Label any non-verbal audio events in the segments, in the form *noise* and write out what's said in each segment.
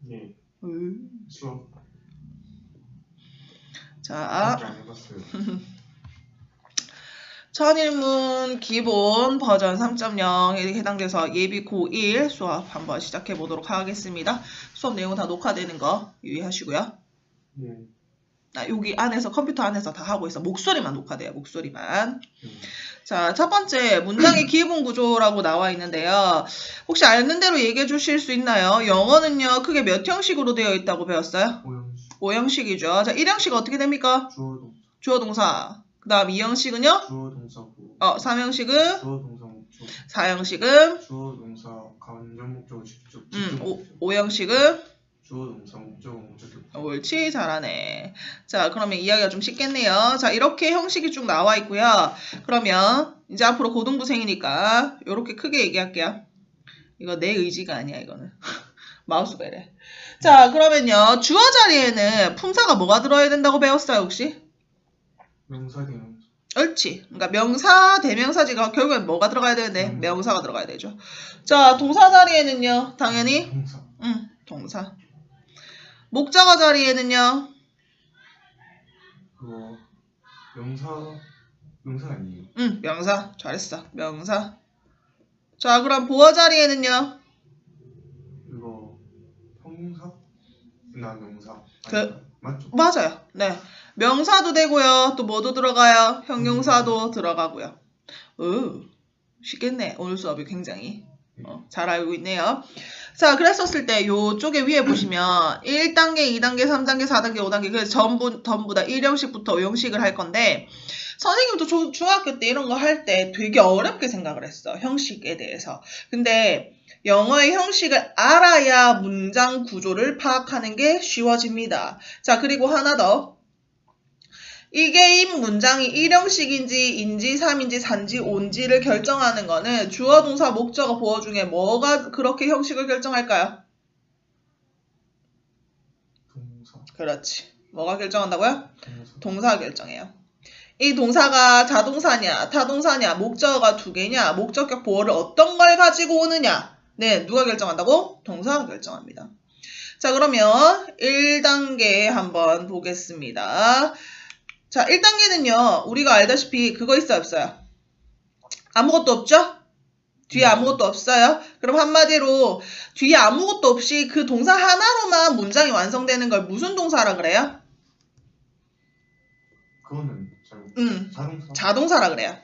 네. 음. 수업 자, 안 해봤어요. *laughs* 천일문 기본 버전 3.0에 해당돼서 예비 고1 수업 한번 시작해 보도록 하겠습니다. 수업 내용 다 녹화되는 거 유의하시고요. 네. 나 여기 안에서 컴퓨터 안에서 다 하고 있어. 목소리만 녹화돼요. 목소리만. 네. 자, 첫 번째 문장의 *clears throat* 기본 구조라고 나와 있는데요. 혹시 아는 대로 얘기해 주실 수 있나요? 영어는요. 크게 몇 형식으로 되어 있다고 배웠어요? 오형식 5형식 이죠. 자, 1형식 어떻게 됩니까? 주어 동사 주어 동사. 그다음 2형식은요? 주어 동사고 어, 3형식은 주어 동사 목적 4형식은 주어 동사 간접 목적 직접 음, 직접 오, 목적 5형식은 주어 동사 옳지 잘하네. 자 그러면 이야기가 좀 쉽겠네요. 자 이렇게 형식이 쭉 나와 있고요. 그러면 이제 앞으로 고등부생이니까 이렇게 크게 얘기할게요. 이거 내 의지가 아니야 이거는. *laughs* 마우스가 이래. 자 그러면요 주어 자리에는 품사가 뭐가 들어야 된다고 배웠어요 혹시? 명사 대명사 옳지. 그러니까 명사, 대명사지가 결국엔 뭐가 들어가야 되는데 음. 명사가 들어가야 되죠. 자 동사 자리에는요 당연히 동사 응, 동사. 목적어 자리에는요. 그거 명사 명사 아니에요 응, 명사. 잘했어. 명사. 자, 그럼 보어 자리에는요. 이거 형용사 나 명사 그- 아닌가? 맞죠? 맞아요. 네. 명사도 되고요. 또 뭐도 들어가요? 형용사도 들어가고요. 으, 쉽겠네. 오늘 수업이 굉장히 어, 잘 알고 있네요. 자, 그랬었을 때 요쪽에 위에 보시면 1단계, 2단계, 3단계, 4단계, 5단계 그래서 전부 전부 다 1형식부터 5형식을 할 건데 선생님도 조- 중학교 때 이런 거 할 때 되게 어렵게 생각을 했어. 형식에 대해서. 근데 영어의 형식을 알아야 문장 구조를 파악하는 게 쉬워집니다. 자, 그리고 하나 더. 이게 이 문장이 1형식인지 인지 3인지 4인지 5인지를 결정하는 거는 주어 동사 목적어 보어 중에 뭐가 그렇게 형식을 결정할까요? 동사 그렇지. 뭐가 결정한다고요? 동사 동사가 결정해요. 이 동사가 자동사냐, 타동사냐, 목적어가 두 개냐, 목적격 보어를 어떤 걸 가지고 오느냐. 네, 누가 결정한다고? 동사가 결정합니다. 자, 그러면 1단계 한번 보겠습니다. 자, 1단계는요, 우리가 알다시피 그거 있어요, 없어요? 아무것도 없죠? 뒤에 네. 아무것도 없어요? 그럼 한마디로 뒤에 아무것도 없이 그 동사 하나로만 문장이 완성되는 걸 무슨 동사라 그래요? 그거는 잘 음, 자동사 자동사라 그래요.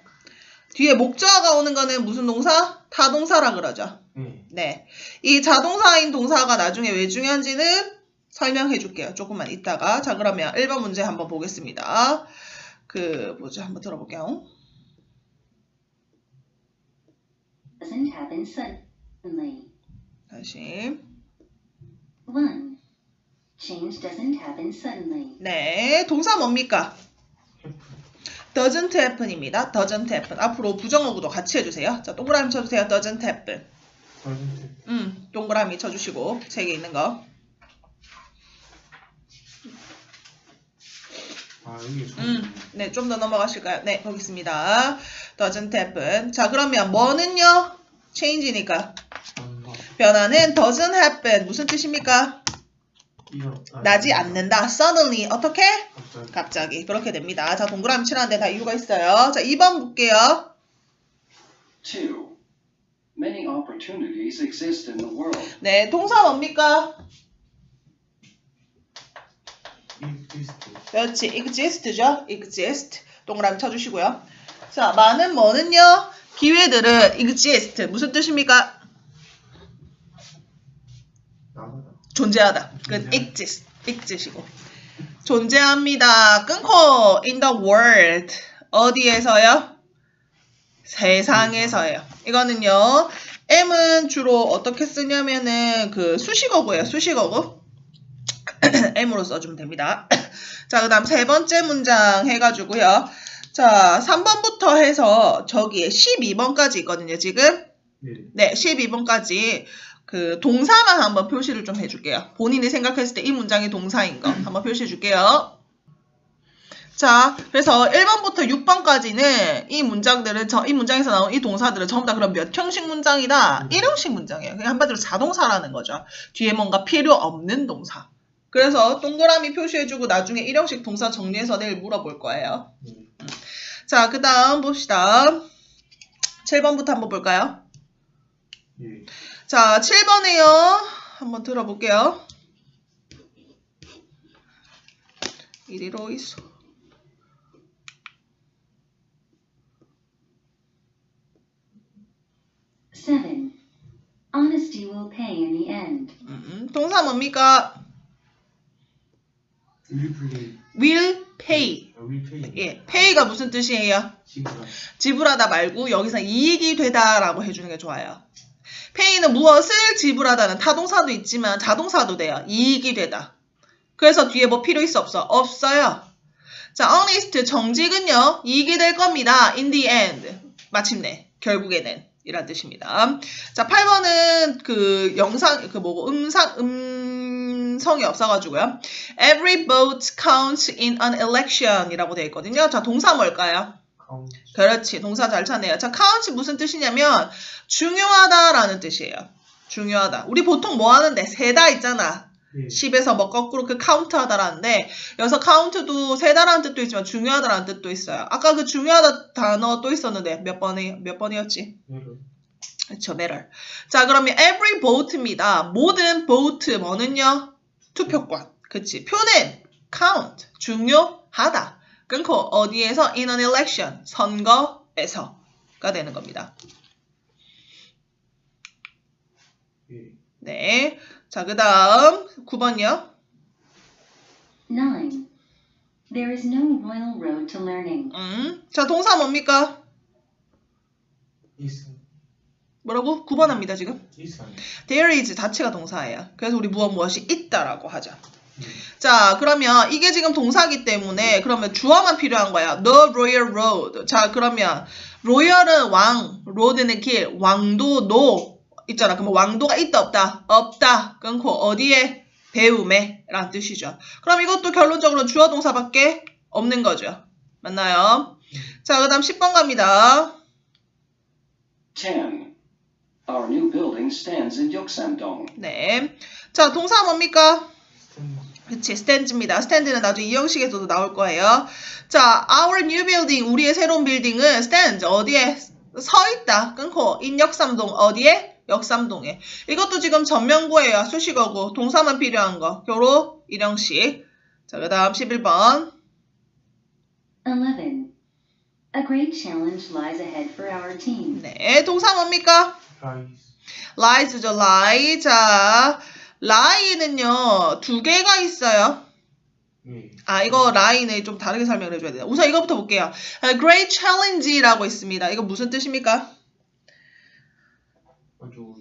뒤에 목적어가 오는 거는 무슨 동사? 타동사라 그러죠. 네 네. 이 자동사인 동사가 나중에 왜 중요한지는 설명해 줄게요. 조금만 이따가. 자, 그러면 1번 문제 한번 보겠습니다. 그, 뭐지? 한번 들어볼게요. doesn't happen suddenly. 다시. 1. Change doesn't happen suddenly. 네. 동사 뭡니까? doesn't happen입니다. doesn't happen. 앞으로 부정어 구도 같이 해주세요. 자, 동그라미 쳐주세요. doesn't happen. 음, 동그라미 쳐주시고, 세개 있는 거. 아 이게 처음 음, 네, 좀 더 넘어가실까요? 네, 거기 있습니다. doesn't happen. 자, 그러면 뭐는요? change니까. 변화 변화는 doesn't happen. 무슨 뜻입니까? 아, 나지 않는다. suddenly. 어떻게? 갑자기 갑자기. 그렇게 됩니다. 자, 동그라미 칠하는데 다 이유가 있어요. 자, 2번 볼게요. 2. Many opportunities exist in the world. 네, 동사 뭡니까? Exist 그렇지. exist죠? exist. 동그라미 쳐주시고요. 자, 많은 뭐는요? 기회들은 exist. 무슨 뜻입니까? 존재하다. 그건 exist, exist이고. 존재합니다. 끊고 in the world 어디에서요? 세상에서요. 이거는요. M은 주로 어떻게 쓰냐면은 그 수식어구예요. 수식어구. M으로 써주면 됩니다. *coughs* 자, 그 다음 세 번째 문장 해가지고요. 자, 3번부터 해서 저기에 12번까지 있거든요, 지금. 네 네, 12번까지 그 동사만 한번 표시를 좀 해줄게요. 본인이 생각했을 때 이 문장이 동사인 거 한번 표시해 줄게요. 자, 그래서 1번부터 6번까지는 이 문장들은 저, 이 문장에서 나온 이 동사들은 전부 다 그럼 몇 형식 문장이다? 1형식 문장이에요. 그냥 한마디로 자동사라는 거죠. 뒤에 뭔가 필요 없는 동사. 그래서 동그라미 표시해주고 나중에 1형식 동사 정리해서 내일 물어볼 거예요. 네. 자, 그 다음 봅시다. 7번부터 한번 볼까요? 예. 자, 7번에요. 한번 들어볼게요. 이리로 있어. Seven. Honesty will pay in the end. 음, 동사 뭡니까? 윌플레이. will pay. 예, pay가 무슨 뜻이에요? 지불하다 말고 여기서 이익이 되다라고 해주는 게 좋아요. pay는 무엇을 지불하다는 타동사도 있지만 자동사도 돼요. 이익이 되다. 그래서 뒤에 뭐 필요 있어 없어? 없어요. 자, honest 정직은요 이익이 될 겁니다. in the end 마침내 결국에는 이란 뜻입니다. 자, 8번은 그 영상 그 뭐고 음상 음성이 없어가지고요. Every vote counts in an election이라고 되어 있거든요. 자, 동사 뭘까요? 카운트. 그렇지. 동사 잘 찾네요. 자, count 무슨 뜻이냐면 중요하다라는 뜻이에요. 중요하다. 우리 보통 뭐 하는데 세다 있잖아. 예. 10에서 뭐 거꾸로 그 카운트 하다라는데 여기서 카운트도 세다라는 뜻도 있지만 중요하다라는 뜻도 있어요. 아까 그 중요하다 단어 또 있었는데 몇 번이 몇 번이었지? 그렇죠, matter. 자, 그러면 every vote입니다. 모든 vote 뭐는요? 투표권. 그치. 표는 count. 중요하다. 끊고 어디에서 in an election. 선거에서가 되는 겁니다. 예. 네. 자, 그 다음 9번이요. Nine. There is no royal road to learning. 음. 자, 동사 뭡니까? 있어. 뭐라고? 9번 합니다, 지금. 있어. there is 자체가 동사예요. 그래서 우리 무엇 무엇이 있다라고 하죠. 예. 자, 그러면 이게 지금 동사기 때문에 그러면 주어만 필요한 거야. The royal road. 자, 그러면 royal은 왕, road는 길, 왕도 노 있잖아. 그러면 왕도가 있다 없다? 없다. 끊고 어디에? 배움에 라는 뜻이죠. 그럼 이것도 결론적으로 주어 동사밖에 없는 거죠. 맞나요? 자, 그 다음 10번 갑니다. 10. Our new building stands in Yeoksamdong. 네. 자, 동사 뭡니까? 스탠드. 그치, stand입니다. stand는 나중에 이 형식에서도 나올 거예요. 자, our new building, 우리의 새로운 빌딩은 stand, 어디에 서 있다. 끊고, in 역삼동, 어디에? 역삼동에. 이것도 지금 전면구예요. 수식어고, 동사만 필요한 거. 교로, 일형식. 자, 그 다음 11번. Eleven. A great challenge lies ahead for our team. 네, 동사 뭡니까? 라이스. lies죠, lie. 자, lie는요, 두 개가 있어요. 예. 아, 이거 라인을 좀 다르게 설명을 해줘야 돼요. 우선 이거부터 볼게요. A great challenge라고 있습니다. 이거 무슨 뜻입니까?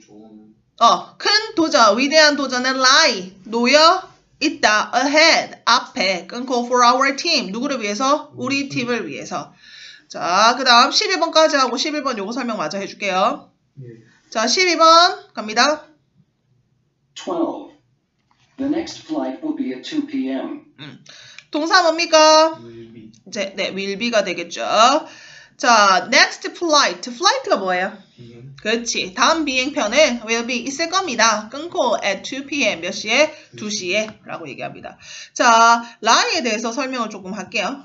좋은. 어, 큰 도전, 위대한 도전은 lie, 놓여 있다, ahead, 앞에, 끊고 for our team, 누구를 위해서? 우리 팀을 위해서. 자, 그 다음 12번까지 하고 11번 요거 설명 마저 해줄게요. 예. 자, 12번 갑니다. 12. The next flight will be at 2 p.m. 동사 뭡니까? 윌비. 이제, 네, will be가 되겠죠. 자, next flight. flight가 뭐예요? 비행. 그렇지. 다음 비행편은 will be 있을 겁니다. 끊고 at 2 p.m. 몇 시에? 2시에 라고 얘기합니다. 자, lie에 대해서 설명을 조금 할게요.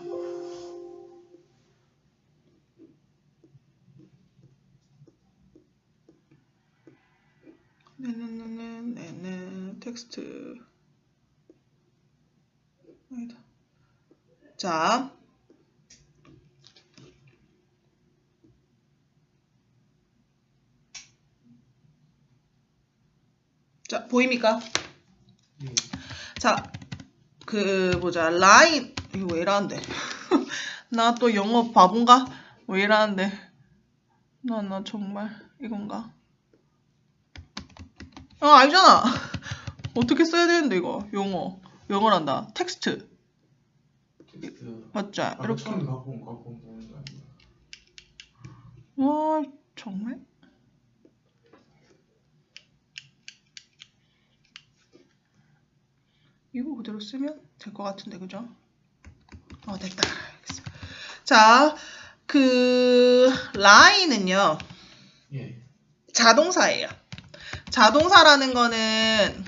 네네네네 네네 텍스트 아니다. 자 자, 보입니까? 예. 자, 그, 보자. 라인, 이거 왜 이러는데? *laughs* 나 또 영어 바본가? 왜 이러는데? 나, 나 정말, 이건가? 아, 알잖아! *laughs* 어떻게 써야 되는데, 이거? 영어. 영어란다. 텍스트. 텍스트. 맞죠? 아, 이렇게. 처음 거 아니야? 와, 정말? 이거 그대로 쓰면 될 것 같은데, 그죠? 어, 됐다. 알겠습니다. 자, 그, lie는요, 예. 자동사예요. 자동사라는 거는